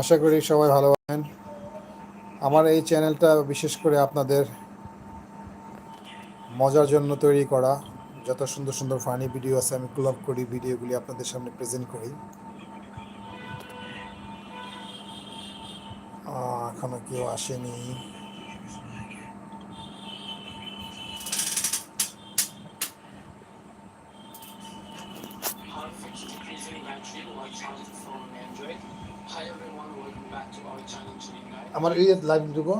আশা করি সবাই ভালো আছেন। আমার এই চ্যানেলটা বিশেষ করে আপনাদের মজার জন্য তৈরি করা, যত সুন্দর সুন্দর ফানি ভিডিও আছে, আমি ক্লব করি ভিডিওগুলি আপনাদের সামনে প্রেজেন্ট করি। এখনও কেউ আসেনি। Android. আমার এই লাইভ ঢুকো।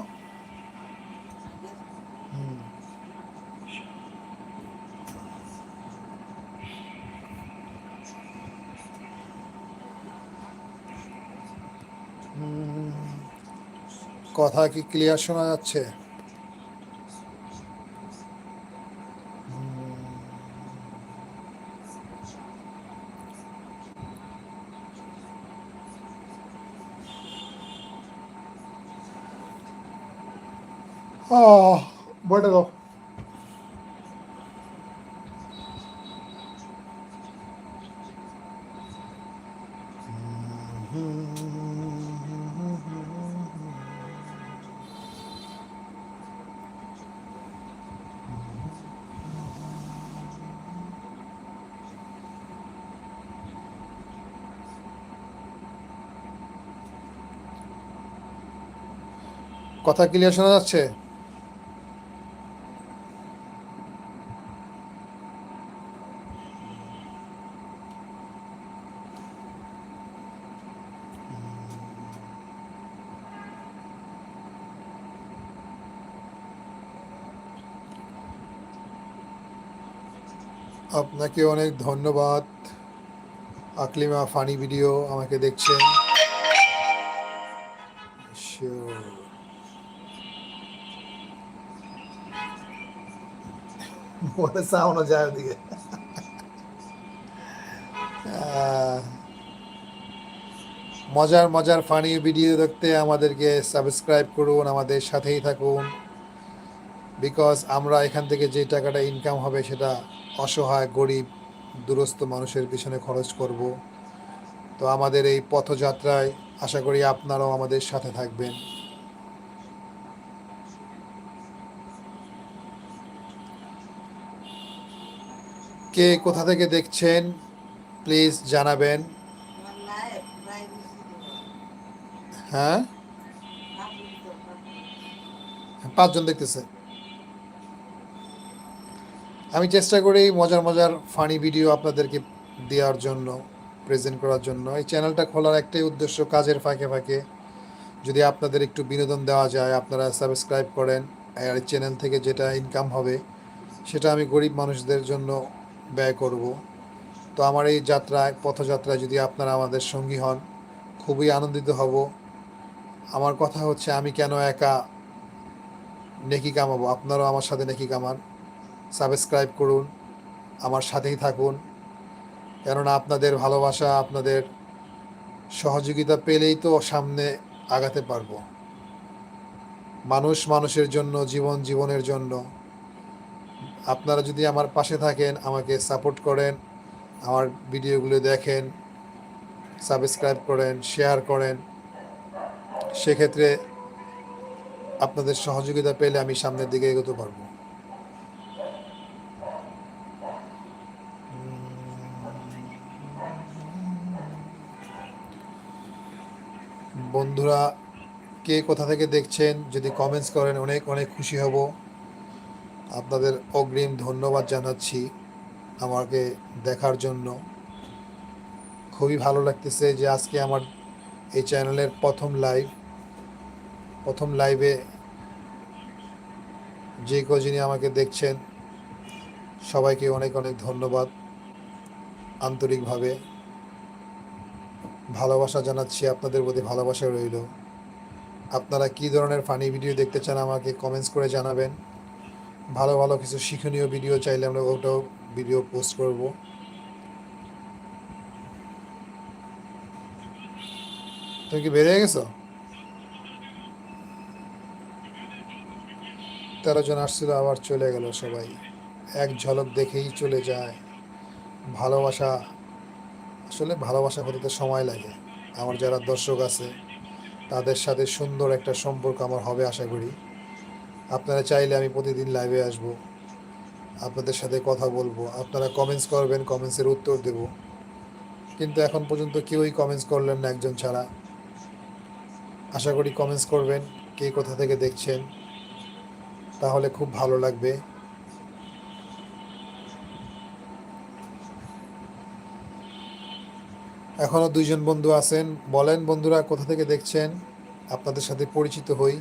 কথা কি ক্লিয়ার শোনা যাচ্ছে? বটে দাও কথা ক্লিয়ার শোনা যাচ্ছে আপনাকে অনেক ধন্যবাদ। আকলিমা ফানি ভিডিও আমাকে দেখছেন। মজার মজার ফানি ভিডিও দেখতে আমাদেরকে সাবস্ক্রাইব করুন, আমাদের সাথেই থাকুন। বিকজ আমরা এখান থেকে যে টাকাটা ইনকাম হবে সেটা অসহায়, গরিব দুরস্থ মানুষের পিছনে খরচ করব। তো আমাদের এই পথযাত্রায় আশা করি আপনারাও আমাদের সাথে থাকবেন। কে কোথা থেকে দেখছেন, প্লিজ জানাবেন। হ্যাঁ? পাঁচজন দেখতেছে। আমি চেষ্টা করি মজার মজার ফানি ভিডিও আপনাদেরকে দেওয়ার জন্য প্রেজেন্ট করার জন্য। এই চ্যানেলটা খোলার একটাই উদ্দেশ্য কাজের ফাঁকে ফাঁকে। যদি আপনাদের একটু বিনোদন দেওয়া যায়, আপনারা সাবস্ক্রাইব করেন, আর চ্যানেল থেকে যেটা ইনকাম হবে, সেটা আমি গরিব মানুষদের জন্য ব্যয় করব। তো আমার এই যাত্রায়, পথযাত্রায় যদি আপনারা আমাদের সঙ্গী হন, খুবই আনন্দিত হব। আমার কথা হচ্ছে, আমি কেন একা নেকি কামাবো? আপনারাও আমার সাথে নেকি কামান। সাবস্ক্রাইব করুন, আমার সাথেই থাকুন। কেননা আপনাদের ভালোবাসা, আপনাদের সহযোগিতা পেলেই তো সামনে আগাতে পারব। মানুষ মানুষের জন্য, জীবন জীবনের জন্য। আপনারা যদি আমার পাশে থাকেন, আমাকে সাপোর্ট করেন, আমার ভিডিওগুলো দেখেন, সাবস্ক্রাইব করেন, শেয়ার করেন, সেক্ষেত্রে আপনাদের সহযোগিতা পেলে আমি সামনের দিকে এগোতে পারব। বন্ধুরা, কে কোথা থেকে দেখছেন, যদি কমেন্টস করেন, অনেক অনেক খুশি হব। আপনাদের অগ্রিম ধন্যবাদ জানাচ্ছি আমাকে দেখার জন্য। খুবই ভালো লাগতেছে যে আজকে আমার এই চ্যানেলের প্রথম লাইভ প্রথম লাইভে যে কজনই আমাকে দেখছেন, সবাইকে অনেক অনেক ধন্যবাদ আন্তরিকভাবে। ভালোবাসা জানাচ্ছি, আপনাদের প্রতি ভালোবাসা রইল। আপনারা কী ধরনের ফানি ভিডিও দেখতে চান আমাকে কমেন্টস করে জানাবেন। ভালো ভালো কিছু শিক্ষণীয় ভিডিও চাইলে আমরা ওটাও ভিডিও পোস্ট করব। তুমি কি বেরিয়ে গেছো? তেরো জন আসছিল, আবার চলে গেল সবাই। এক ঝলক দেখেই চলে যায়। ভালোবাসা আসলে ভালোবাসা হতে তো সময় লাগে। আমার যারা দর্শক আছে, তাদের সাথে সুন্দর একটা সম্পর্ক আমার হবে আশা করি। আপনারা চাইলে আমি প্রতিদিন লাইভে আসব, আপনাদের সাথে কথা বলব, আপনারা কমেন্টস করবেন কমেন্টসের উত্তর দেব। কিন্তু এখন পর্যন্ত কেউই কমেন্টস করলেন না একজন ছাড়া। আশা করি কমেন্টস করবেন, কে কোথা থেকে দেখছেন, তাহলে খুব ভালো লাগবে। এখনও দুইজন বন্ধু আছেন। বলেন, বন্ধুরা, কোথা থেকে দেখছেন? আপনাদের সাথে পরিচিত হই।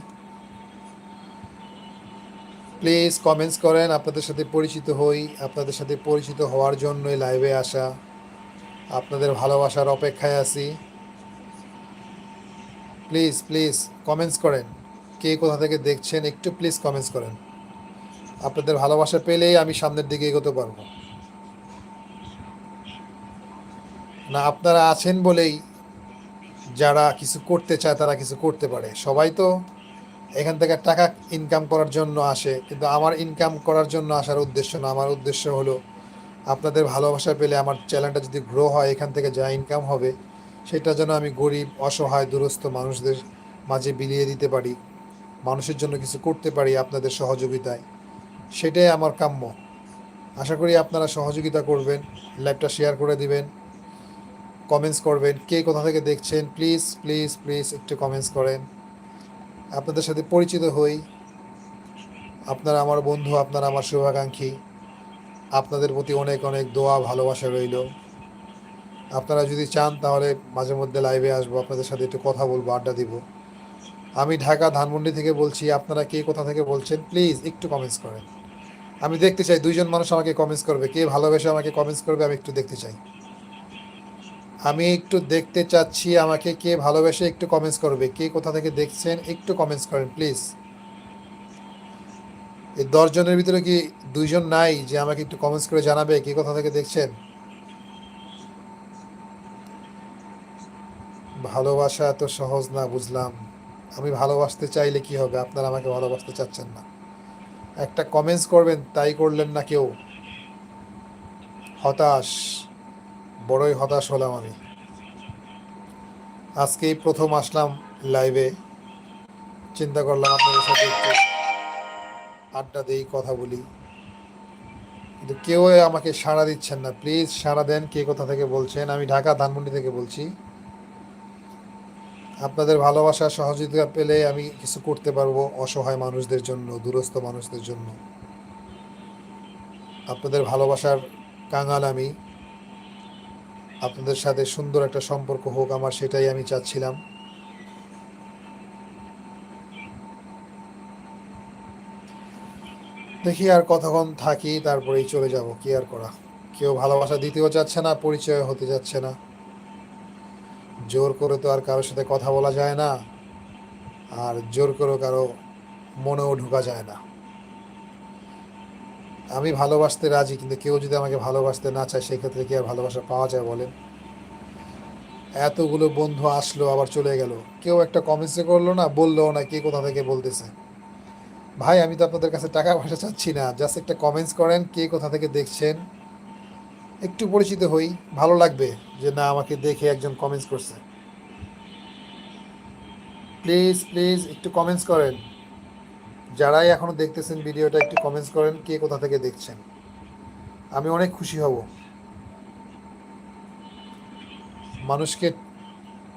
প্লিজ কমেন্টস করেন, আপনাদের সাথে পরিচিত হই। আপনাদের সাথে পরিচিত হওয়ার জন্যই লাইভে আসা। আপনাদের ভালোবাসার অপেক্ষায় আছি। প্লিজ প্লিজ কমেন্টস করেন। কে কোথা থেকে দেখছেন, একটু প্লিজ কমেন্টস করেন। আপনাদের ভালোবাসা পেলেই আমি সামনের দিকে এগোতে পারব। না, আপনারা আছেন বলেই যারা কিছু করতে চায় তারা কিছু করতে পারে। সবাই তো এখান থেকে টাকা ইনকাম করার জন্য আসে, কিন্তু আমার ইনকাম করার জন্য আসার উদ্দেশ্য না। আমার উদ্দেশ্য হলো আপনাদের ভালোবাসা পেলে আমার চ্যানেলটা যদি গ্রো হয়, এখান থেকে যা ইনকাম হবে, সেটা যেন আমি গরিব, অসহায়, দুরস্থ মানুষদের মাঝে বিলিয়ে দিতে পারি, মানুষের জন্য কিছু করতে পারি আপনাদের সহযোগিতায়, সেটাই আমার কাম্য। আশা করি আপনারা সহযোগিতা করবেন লাইভটা শেয়ার করে দিবেন কমেন্টস করবেন, কে কোথা থেকে দেখছেন প্লিজ প্লিজ প্লিজ একটু কমেন্টস করেন। আপনাদের সাথে পরিচিত হই। আপনারা আমার বন্ধু, আপনারা আমার শুভাকাঙ্ক্ষী। আপনাদের প্রতি অনেক অনেক দোয়া, ভালোবাসা রইল। আপনারা যদি চান, তাহলে মাঝে মধ্যে লাইভে আসব। আপনাদের সাথে একটু কথা বলব, আড্ডা দিব। আমি ঢাকা ধানমন্ডি থেকে বলছি, আপনারা কে কোথা থেকে বলছেন প্লিজ একটু কমেন্টস করেন। আমি দেখতে চাই, দুইজন মানুষ আমাকে কমেন্টস করবে। কে ভালোবেসে আমাকে কমেন্টস করবে, আমি একটু দেখতে চাই। আমি একটু দেখতে চাচ্ছি, আমাকে কে ভালোবেসে একটু কমেন্টস করবে? কে কোথা থেকে দেখছেন? একটু কমেন্টস করেন প্লিজ এই দশজনের ভিতরে কি দুইজন নাই যে আমাকে একটু কমেন্টস করে জানাবে কে কোথা থেকে দেখছেন? ভালোবাসা এত সহজ না বুঝলাম। আমি ভালোবাসতে চাইলে কি হবে? আপনারা আমাকে ভালোবাসতে চাচ্ছেন না। একটা কমেন্টস করবেন, তাই করলেন না কেউ। হতাশ। বড়ই হতাশ হলাম আমি। আজকেই প্রথম আসলাম লাইভে চিন্তা করলাম আপনাদের সাথে একটু আড্ডা দেই কথা বলি। কিন্তু কেউ আমাকে সাড়া দিচ্ছেন না। প্লিজ সাড়া দেন, কে কোথা থেকে বলছেন? আমি ঢাকা, ধানমন্ডি থেকে বলছি। আপনাদের ভালোবাসা, সহযোগিতা পেলে আমি কিছু করতে পারব অসহায় মানুষদের জন্য, দূরস্থ মানুষদের জন্য। আপনাদের ভালোবাসার কাঙাল আমি। আপনাদের সাথে সুন্দর একটা সম্পর্ক হোক আমার সেটাই আমি চাচ্ছিলাম। দেখি আর কতক্ষণ থাকি, তারপরেই চলে যাব। কি আর করা? কেউ ভালোবাসা দিতেও চাচ্ছে না, পরিচয় হতে যাচ্ছে না। জোর করে তো আর কারোর সাথে কথা বলা যায় না, আর জোর করে কারও মনেও ঢোকা যায় না। আমি ভালোবাসতে রাজি, কিন্তু কেউ যদি আমাকে ভালোবাসতে না চায়, সেক্ষেত্রে কি আর ভালোবাসা পাওয়া যায় বলেন? এতগুলো বন্ধু আসলো, আবার চলে গেল। কেউ একটা কমেন্টসে করল না, বলল না, কে কোথা থেকে বলতেছে? ভাই, আমি তো আপনাদের কাছে টাকা পয়সা চাচ্ছি না জাস্ট একটা কমেন্টস করেন, কে কোথা থেকে দেখছেন? একটু পরিচিত হই, ভালো লাগবে যে না, আমাকে দেখে একজন কমেন্টস করছে। প্লিজ প্লিজ একটু কমেন্টস করেন। যারাই এখনও দেখতেছেন ভিডিওটা, একটু কমেন্টস করেন কে কোথা থেকে দেখছেন। আমি অনেক খুশি হব। মানুষকে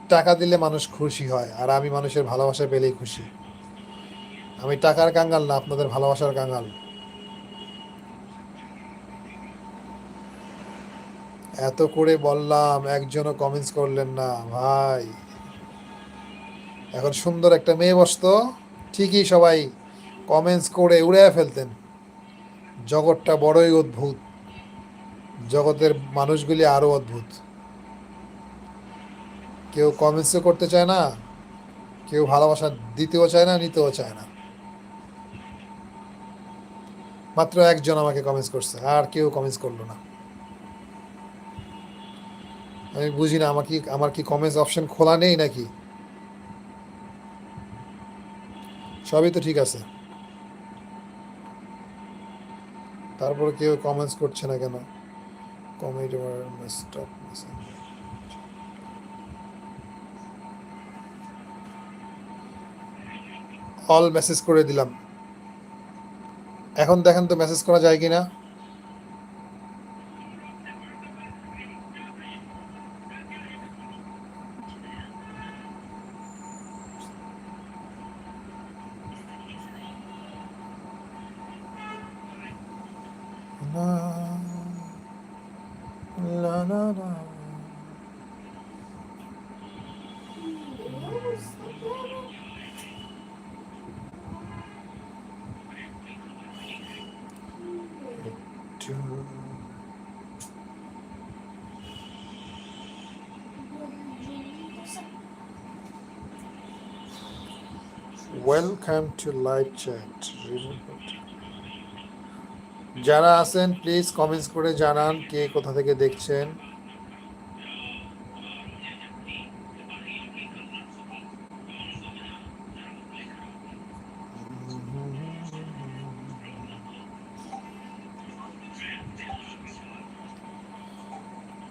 টাকা দিলে মানুষ খুশি হয়, আর আমি মানুষের ভালোবাসা পেলেই খুশি। আমি টাকার কাঙ্গাল না, আপনাদের ভালোবাসার কাঙ্গাল। এত করে বললাম, একজনও কমেন্টস করলেন না, ভাই। এখন সুন্দর একটা মেয়ে বসতো, ঠিকই সবাই কমেন্টস করে উড়ে ফেলতেন। জগৎটা বড়ই অদ্ভুত। জগতের মানুষগুলি আরও অদ্ভুত। কেউ কমেন্টসও করতে চায় না, কেউ ভালোবাসা দিতেও চায় না, নিতেও চায় না। মাত্র একজন আমাকে কমেন্টস করছে, আর কেউ কমেন্টস করল না। আমি বুঝি না, আমার কি আমার কি কমেন্টস অপশন খোলা নেই নাকি? সবই তো ঠিক আছে। তারপরে কেউ কমেন্টস করছে না কেন? কমেডি স্টপ অল মেসেজ করে দিলাম। এখন দেখেন তো মেসেজ করা যায় কি না ওয়েলকাম টু লাইভ চ্যাট যারা আছেন প্লিজ কমেন্টস করে জানান কে কোথা থেকে দেখছেন।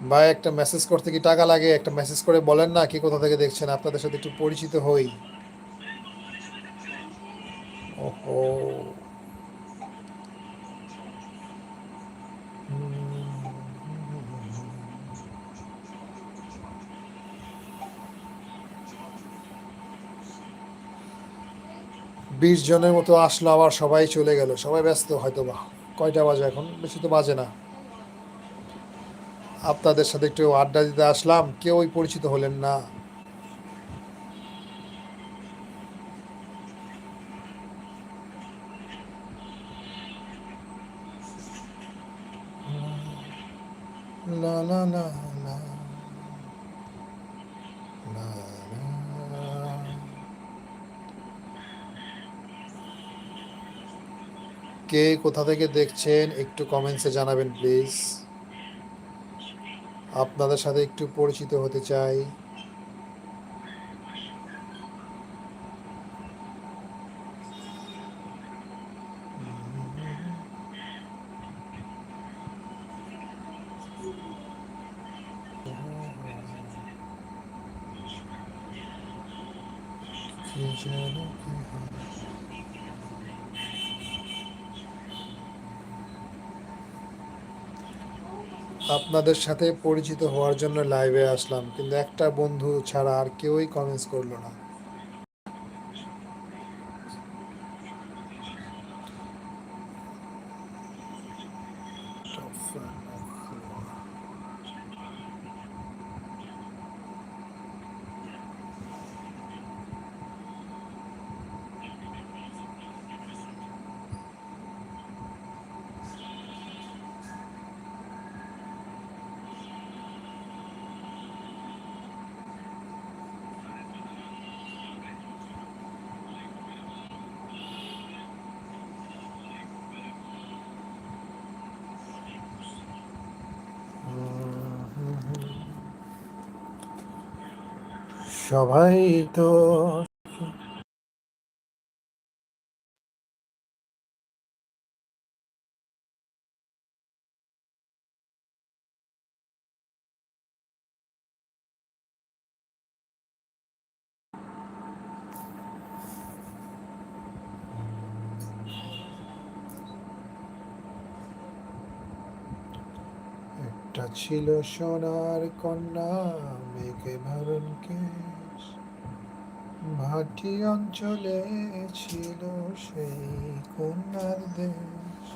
ভাই, একটা মেসেজ করতে কি টাকা লাগে? একটা মেসেজ করে বলেন না কে কোথা থেকে দেখছেন? আপনাদের সাথে একটু পরিচিত হই। বিশ জনের মতো আসলো, আবার সবাই চলে গেল। সবাই ব্যস্ত হয়তো বা কয়টা বাজে এখন? বেশি তো বাজে না। আপনাদের সাথে একটু আড্ডা দিতে আসলাম। কেউই পরিচিত হলেন না। কে কোথা থেকে দেখছেন একটু কমেন্টসে জানাবেন প্লিজ আপনাদের সাথে একটু পরিচিত হতে চাই। আপনাদের সাথে পরিচিত হওয়ার জন্য লাইভে আসলাম। কিন্তু একটা বন্ধু ছাড়া আর কেউই কমেন্টস করল না। সবাই তো ছিল সোনার কন্যা মেঘে ভরণ কেশ ভাটি অঞ্চলে ছিল সেই কন্যার দেশ।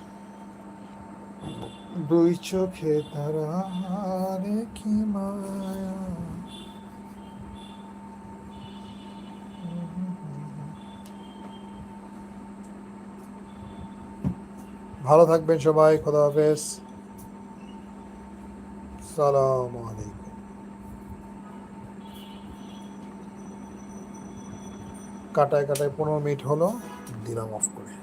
দুই চোখে তারা হারে কি মায়া। ভালো থাকবেন সবাই, খোদা হাফেজ। সালাম কাটায় কাটায় পনেরো মিনিট হলো দিলাম অফ করে।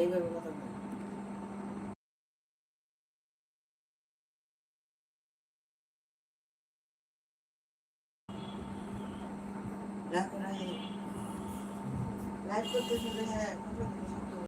এইভাবে কি